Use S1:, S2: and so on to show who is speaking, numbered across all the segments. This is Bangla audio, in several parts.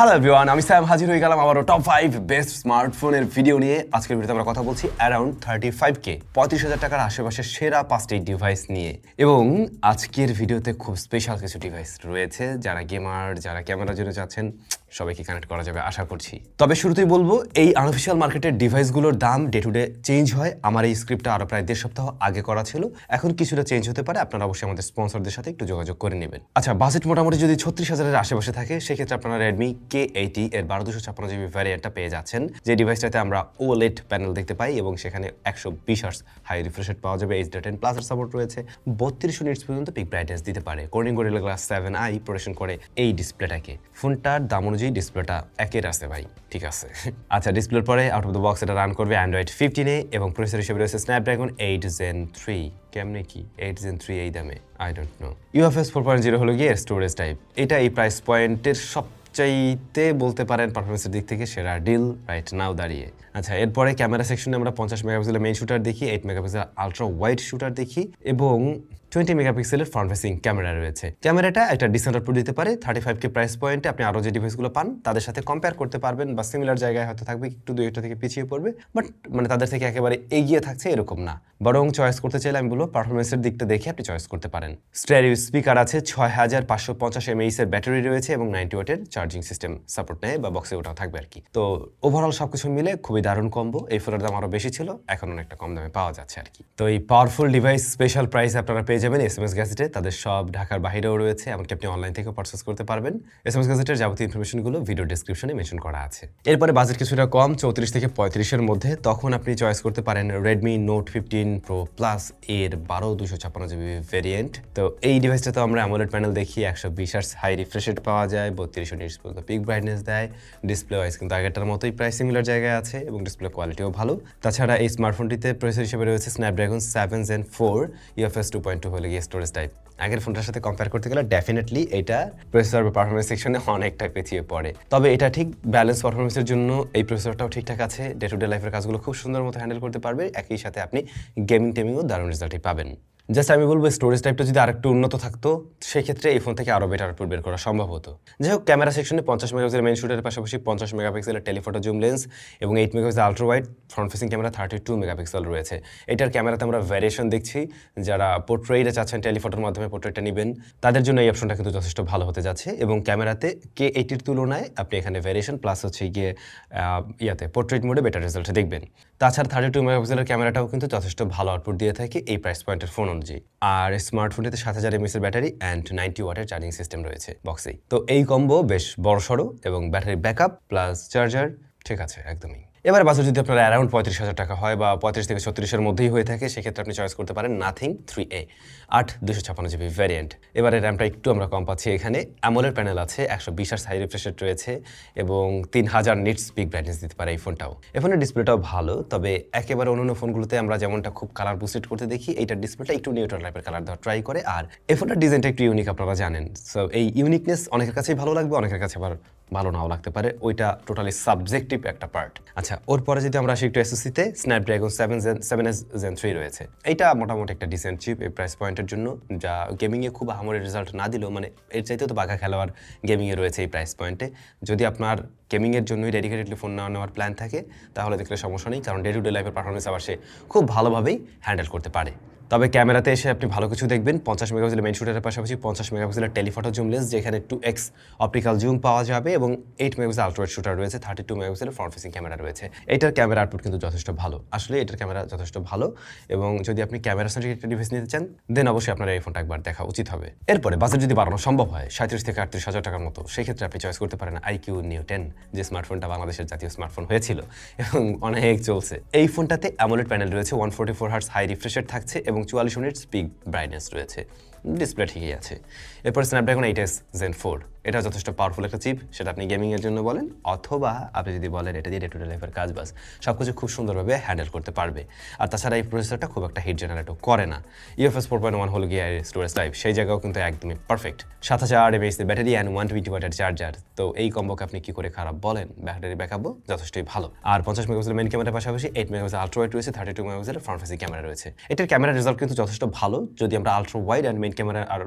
S1: হ্যালো এভরিওয়ান আমি স্যাম হাজির হয়ে গেলাম আবারও টপ ফাইভ বেস্ট স্মার্টফোনের ভিডিও নিয়ে। আজকের ভিডিওতে আমরা কথা বলছি অ্যারাউন্ড থার্টি ফাইভ কে পঁয়ত্রিশ হাজার টাকার আশেপাশে সেরা পাঁচটি ডিভাইস নিয়ে। এবং আজকের ভিডিওতে খুব স্পেশাল কিছু ডিভাইস রয়েছে। যারা গেমার যারা ক্যামেরার জন্য চাচ্ছেন, সবাইকে কানেক্ট করা যাবে, আশা করছি। তবে শুরুতেই বলব, এই আনঅফিসিয়াল মার্কেটের ডিভাইসগুলোর দাম ডে টু ডে চেঞ্জ হয়। আমার এই স্ক্রিপ্টটা আরও প্রায় দেড় সপ্তাহ আগে করা ছিল। এখন কিছুটা চেঞ্জ হতে পারে। আপনারা অবশ্যই আমাদের স্পন্সরদের সাথে একটু যোগাযোগ করে নেবেন। আচ্ছা বাজেট মোটামুটি যদি ছত্রিশ হাজারের আশেপাশে থাকে, সেক্ষেত্রে আপনারা রেডমি কে এইটি এর বারো দুশো ছাপ্পান্ন জিবি ভ্যারিয়েন্টটা পেয়ে যাচ্ছেন। যে ডিভাইসটাতে আমরা ওলেট প্যানেল দেখতে পাই এবং সেখানে একশো বিশ হার্স হাই রিফ্রেশেট পাওয়া যাবে এইচ টেন প্লাসের সাপোর্ট রয়েছে। বত্রিশশো নিটস পর্যন্ত পিক ব্রাইটনেস দিতে পারে। Corning Gorilla Glass seven i protection করে এই ডিসপ্লেটাকে ফোনটার দাম অনুযায়ী ডিসপ্লেটা একের আছে ভাই, ঠিক আছে? আচ্ছা ডিসপ্লের পরে আউট অফ দ্য বক্স এটা রান করবে অ্যান্ড্রয়েড ফিফটিনে এবং প্রসেসর হিসেবে রয়েছে স্ন্যাপড্রাগন এইট জেন থ্রি কেমনে কি? এইট জেন থ্রি এই দামে I don't know UFS four point zero হলো গিয়ে স্টোরেজ টাইপ এটা এই প্রাইস পয়েন্টের সবচাইতে বলতে পারেন পারফরমেন্সের দিক থেকে সেরা ডিল রাইট নাও দাঁড়িয়ে। আচ্ছা এরপরে ক্যামেরা সেকশনে আমরা পঞ্চাশ মেগাপিক্সেলের মেইন শুটার দেখি eight megapixel ultra wide shooter দেখি এবং টোয়েন্টি মেগাপিক্সেলের ফ্রন্ট ফেসিং ক্যামেরা রয়েছে। ক্যামেরাটা একটা ডিসেন্ট আউটপুট দিতে পারে থার্টি ফাইভ কে প্রাইস পয়েন্টে আপনি আরও যে ডিভাইসগুলো পান, তাদের সাথে কম্পেয়ার করতে পারবেন বা সিমিলার জায়গায় হয়তো থাকবে, একটু দুই একটা থেকে পিছিয়ে পড়বে বাট মানে তাদের থেকে একেবারে এগিয়ে থাকছে এরকম না। বরং চয়েস করতে চাইলে আমি বলব পারফরমেন্সের দিকটা দেখে আপনি চয়েস করতে পারেন। স্টেরিও স্পিকার আছে, ছয় হাজার পাঁচশো পঞ্চাশ এমএইচ এর ব্যাটারি রয়েছে এবং নাইনটি ওয়াটের চার্জিং সিস্টেম সাপোর্ট নেয় বা বক্সে ওটাও থাকবে আর কি তো ওভারঅল সব কিছু মিলে খুবই দারুণ কম্বো এই ফোনের দাম আরও বেশি ছিল, এখন অনেকটা কম দামে পাওয়া যাচ্ছে আর কি তো এই পাওয়ারফুল ডিভাইস স্পেশাল প্রাইস আপনারা পেয়ে যাবেন এস এম এস গ্যাজেটে। তাদের সব ঢাকার বাইরেও রয়েছে, এমনকি আপনি অনলাইন থেকেও পারচেস করতে পারবেন। এস এম এস গ্যাজেটের যাবতীয় ইনফরমেশনগুলো ভিডিও ডিসক্রিপশনে মেনশন করা আছে। এরপরে বাজেট কিছুটা কম, চৌত্রিশ থেকে পঁয়ত্রিশের মধ্যে। তখন আপনি চয়েস করতে পারেন Redmi Note fifteen Pro Plus এর বারো দুশো ছাপ্পান্ন জিবি ভেরিয়েন্ট তো এই ডিভাইসটা তো আমরা অ্যামোলেড প্যানেল দেখি, একশো বিশ হার্স হাই রিফ্রেশেড পাওয়া যায় বত্রিশশো নিটস পর্যন্ত পিক ব্রাইটনেস দেয়। ডিসপ্লে ওয়াইজ কিন্তু আগেরটার মতোই প্রায় সিমিলার জায়গায় আছে এবং ডিসপ্লে কোয়ালিটিও ভালো। তাছাড়া এই স্মার্টফোনটিতে প্রসেসর হিসেবে রয়েছে Snapdragon seven gen four UFS two point হলে গিয়ে স্টোরেজ টাইপ আগের ফোনটার সাথে কম্পেয়ার করতে গেলে ডেফিনেটলি এটা প্রসেসর বা পারফরমেন্স সেকশনে অনেকটা পিছিয়ে পড়ে। তবে এটা ঠিক ব্যালেন্স পারফরমেন্সের জন্য এই প্রসেসরটাও ঠিকঠাক আছে ডে টু ডে লাইফের কাজগুলো খুব সুন্দর মতো হ্যান্ডেল করতে পারবে। একই সাথে আপনি গেমিং টেমিংও দারুণ রেজাল্টই পাবেন। জাস্ট আমি বলব স্টোরেজ টাইপটা যদি আরেকটু উন্নত থাকতো, সেক্ষেত্রে এই ফোন থেকে আরও বেটার আউটপুট বের করা সম্ভব হতো। যাই হোক ক্যামেরা সেকশনে পঞ্চাশ মেগাপিক্সেলের মেন শুটের পাশাপাশি পঞ্চাশ মেগাপিক্সেলের টেলিফোটো জুম লেন্স এবং eight megapixel ultra wide front facing camera thirty two megapixel রয়েছে। এটার ক্যামেরাতে আমরা ভ্যারিয়েশন দেখছি। যারা পোর্ট্রেইটে চাচ্ছেন টেলিফোটোর মাধ্যমে পোর্ট্রেটটা নেবেন, তাদের জন্য এই অপশনটা কিন্তু যথেষ্ট ভালো হতে যাচ্ছে এবং ক্যামেরাতে কে এইটির তুলনায় আপনি এখানে ভ্যারিয়েশন প্লাস হচ্ছে গিয়ে ইয়াতে পোর্ট্রেট মোডে বেটার রেজাল্ট দেখবেন। তাছাড়া থার্টি টু মেগাপিক্সেলের ক্যামেরাটাও কিন্তু যথেষ্ট ভালো আউটপুট দিয়ে থাকে এই প্রাইস পয়েন্টের ফোন অনুযায়ী। আর স্মার্টফোনটিতে সাত হাজার এমএসের ব্যাটারি অ্যান্ড নাইনটি ওয়াটের চার্জিং সিস্টেম রয়েছে বক্সেই তো এই কম্বো বেশ বড়সড় এবং ব্যাটারি ব্যাকআপ প্লাস চার্জার ঠিক আছে, একদমই। এবার বাজার যদি আপনার অ্যারাউন্ড পঁয়ত্রিশ হাজার টাকা হয় বা পঁয়ত্রিশ থেকে ছত্রিশের মধ্যেই হয়ে থাকে, সেক্ষেত্রে আপনি চয়েস করতে পারেন নাথিং থ্রি এ আট দুশো ছাপান্ন জিবি ভ্যারিয়েন্ট এবারে র্যামটা একটু আমরা কম পাচ্ছি এখানে। অ্যামোলের প্যানেল আছে, একশো বিশ আর হাই রিফ্রেশেট রয়েছে এবং তিন হাজার নিটস পিক ব্রাইটনেস দিতে পারে এই ফোনটাও এই ফোনের ডিসপ্লেটাও ভালো, তবে একেবারে অন্য ফোনগুলোতে আমরা যেমনটা খুব কালার বুস্টেড করতে দেখি এইটার ডিসপ্লেটা একটু নিউট্রাল টাইপের কালার দেওয়া ট্রাই করে। আর এই ফোনটার ডিজাইনটা একটু ইউনিক আপনারা জানেন। সো এই ইউনিকনেস অনেকের কাছেই ভালো লাগবে, অনেকের কাছে আবার ভালো নাও লাগতে পারে, ওইটা টোটালি সাবজেক্টিভ একটা পার্ট আচ্ছা ওর পরে যদি আমরা আসি একটু এসএসসিতে Snapdragon seven gen seven S gen three রয়েছে। এইটা মোটামুটি একটা ডিসেন্ট চিপ এই প্রাইস পয়েন্টের জন্য, যা গেমিংয়ে খুব আহামরি রেজাল্ট না দিলেও মানে এর চাইতেও তো বাঘা খেলোয়াড় গেমিংয়ে রয়েছে এই প্রাইস পয়েন্টে যদি আপনার গেমিংয়ের জন্যই ডেডিকেটেডলি ফোন না নেওয়ার প্ল্যান থাকে, তাহলে দেখলে সমস্যা নেই, কারণ ডে টু ডে লাইফের পারফরমেন্স আবার সে খুব ভালোভাবেই হ্যান্ডেল করতে পারে। তবে ক্যামেরাতে এসে আপনি ভালো কিছু দেখবেন। পঞ্চাশ মেগাপিক্সেলের মেন শুটারের পাশাপাশি পঞ্চাশ মেগাপিক্সেলের টেলিফটো জুম লেন্স যেখানে টু এক্স অপটিক্যাল জুম পাওয়া যাবে এবং এইট মেগাপিক্সেল আলট্রাওয়েড শুটার রয়েছে থার্টি টু মেগাপিক্সেলের ফ্রন্ট ফেসিং ক্যামেরা রয়েছে। এটার ক্যামেরা আউটপুট কিন্তু যথেষ্ট ভালো। আসলে এটার ক্যামেরা যথেষ্ট ভালো এবং যদি আপনি ক্যামেরা সেন্ট্রিক একটা ডিভাইস নিতে চান দেন অবশ্যই আপনার এই ফোনটা একবার দেখা উচিত হবে। এরপরে বাজেট যদি বাড়ানো সম্ভব হয় সাঁত্রিশ থেকে আটত্রিশ হাজার টাকার মতো, সেক্ষেত্রে আপনি চয়েস করতে পারেন আইকিউ নিউ টেন যে স্মার্টফোনটা বাংলাদেশের জাতীয় স্মার্টফোন হয়েছিল এবং অনেক চলছে। এই ফোনটাতে অ্যামোলেড প্যানেল রয়েছে one forty four hertz high refresh rate থাকছে এবং চুয়াল্লিশ মিনিট স্পিক ব্রাইটনেস রয়েছে। ডিসপ্লে ঠিকই আছে। এরপর Snapdragon eight S Gen four এটা যথেষ্ট পাওয়ারফুল একটা চিপ সেটা আপনি গেমিংয়ের জন্য বলেন, অথবা আপনি যদি বলেন এটা দিয়ে ডে টু ডে লাইফের কাজ, বাস সব কিছু খুব সুন্দরভাবে হ্যান্ডেল করতে পারবে। আর তাছাড়া এই প্রসেসরটা খুব একটা হিট জেনারেটও করে না। ইউএফএস ফোর পয়েন্ট ওয়ান হল গিয়ে স্টোরেজ টাইপ সেই জায়গাও কিন্তু একদমই পারফেক্ট সাত হাজার MH battery and one twenty ওয়াটের চার্জার তো এই কম্বোকে আপনি কি করে খারাপ বলেন? ব্যাটারি ব্যাকআপও যথেষ্টই ভালো। আর পঞ্চাশ মেগাপিক্সেল মেন ক্যামেরার পাশাপাশি এইট মেগাপিক্সেল আলট্রা ওয়াইড রয়েছে thirty two megapixel front facing camera রয়েছে। এটার ক্যামেরা রেজাল্ট কিন্তু যথেষ্ট ভালো। যদি আমরা ultra wide and main camera R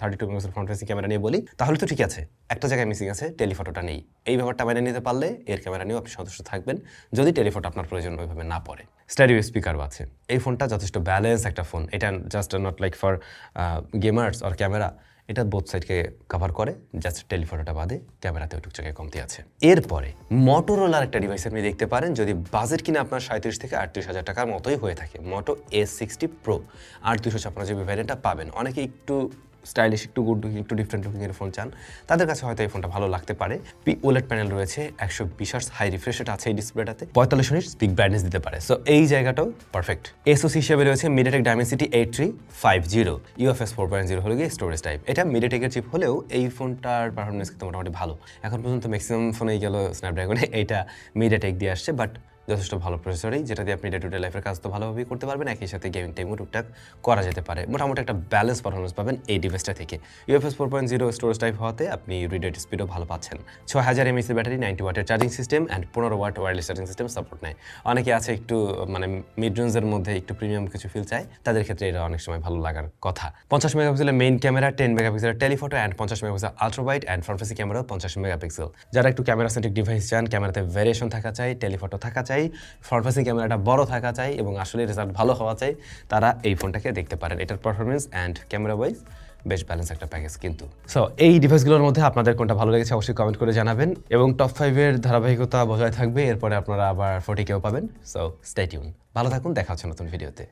S1: thirty two megapixel front facing camera নিয়ে বলি, তাহলে তো ঠিক আছে। আছে। একটা জায়গায় মিসিং আছে টেলিফটোটা নেই। এই ব্যাপারটা মেনে নিতে পারলে এর ক্যামেরা নিয়েও আপনি সন্তুষ্ট থাকবেন। যদি টেলিফটো আপনার প্রয়োজন, ওইভাবে না পড়ে। স্ট্যাডিও স্পিকারও আছে। এই ফোনটা যথেষ্ট ব্যালেন্স একটা ফোন এটা just not like for gamers or camera এটা বোথ সাইডকে কভার করে জাস্ট টেলিফটোটা বাদে ক্যামেরাতে ওইটুক জায়গায় কমতি আছে। এরপরে মোটোরোলার একটা ডিভাইস আপনি দেখতে পারেন, যদি বাজেট কিনা আপনার সাঁত্রিশ থেকে আটত্রিশ হাজার টাকার মতোই হয়ে থাকে। মোটো এস সিক্সটি প্রো আর দুশো ছাপ্পান্ন জিবি ভ্যারিয়েন্টটা পাবেন। অনেকে একটু স্টাইলিশ একটু গুড লুকিং একটু ডিফারেন্ট লুকিং এর ফোন চান, তাদের কাছে হয়তো এই ফোনটা ভালো লাগতে পারে। পি ওলেট প্যানেল রয়েছে একশো বিশ হাই রিফ্রেশ আছে এই ডিসপ্লেটাতে পঁয়তাল্লিশ মিনিট স্পিক ব্রাইটনেস দিতে পারে। সো এই জায়গাটাও পারফেক্ট এসওসি হিসেবে রয়েছে MediaTek Dimensity eight three five zero UFS four point zero হলো গিয়ে স্টোরেজ টাইপ এটা মিডিয়াটেকের চিপ হলেও এই ফোনটার পারফরমেন্স কিন্তু মোটামুটি ভালো। এখন পর্যন্ত ম্যাক্সিমাম ফোনেই গেল স্ন্যাপড্রাগনে এইটা মিডিয়াটেক দিয়ে আসছে বাট যথেষ্ট ভালো প্রসেসরই যেটা দিয়ে আপনি ডে টু ডে লাইফের কাজ তো ভালোভাবেই করতে পারবেন। একই সাথে গেমিং টাইমও টুকটাক করা যেতে পারে। মোটামুটি একটা ব্যালেন্স পারফরমেন্স পাবেন এই ডিভাইসটা থেকে। UFS four point zero storage type হওয়াতে আপনি রিডেট স্পিডও ভালো পাচ্ছেন। ছ হাজার এমএসের ব্যাটারি নাইনটি ওয়াটের চার্জিং সিস্টেম অ্যান্ড পনেরো watt wireless charging system support নেয়। অনেকে আছে একটু মানে মিড রেঞ্জের মধ্যে একটু প্রিমিয়াম কিছু ফিল চায়। তাদের ক্ষেত্রে এটা অনেক সময় ভালো লাগার কথা। পঞ্চাশ মেগাপিক্সেলের মেইন ক্যামেরা টেন মেগাপিক্সেলের টেলিফটো অ্যান্ড পঞ্চাশ megapixel ultrawide and front facing camera পঞ্চাশ মেগাপিক্সেল যারা একটু ক্যামেরা সেন্ট্রিক ডিভাইস চান ক্যামেরাতে ভ্যারিয়েশন থাকা চাই টেলিফটো থাকা চাই ফ্রন্ট ফেসিং ক্যামেরাটা বড় থাকা চাই এবং আসলে রেজাল্ট ভালো হওয়া চাই, তারা এই ফোনটাকে দেখতে পারেন। এটার পারফরমেন্স অ্যান্ড ক্যামেরা ওয়াইজ বেশ ব্যালেন্স একটা প্যাকেজ কিন্তু। সো এই ডিভাইসগুলোর মধ্যে আপনাদের কোনটা ভালো লেগেছে অবশ্যই কমেন্ট করে জানাবেন এবং টপ ফাইভের ধারাবাহিকতা বজায় থাকবে, এরপরে আপনারা আবার ফোর্টি পাবেন। সো স্টেটিউন ভালো থাকুন, দেখা হচ্ছে নতুন ভিডিওতে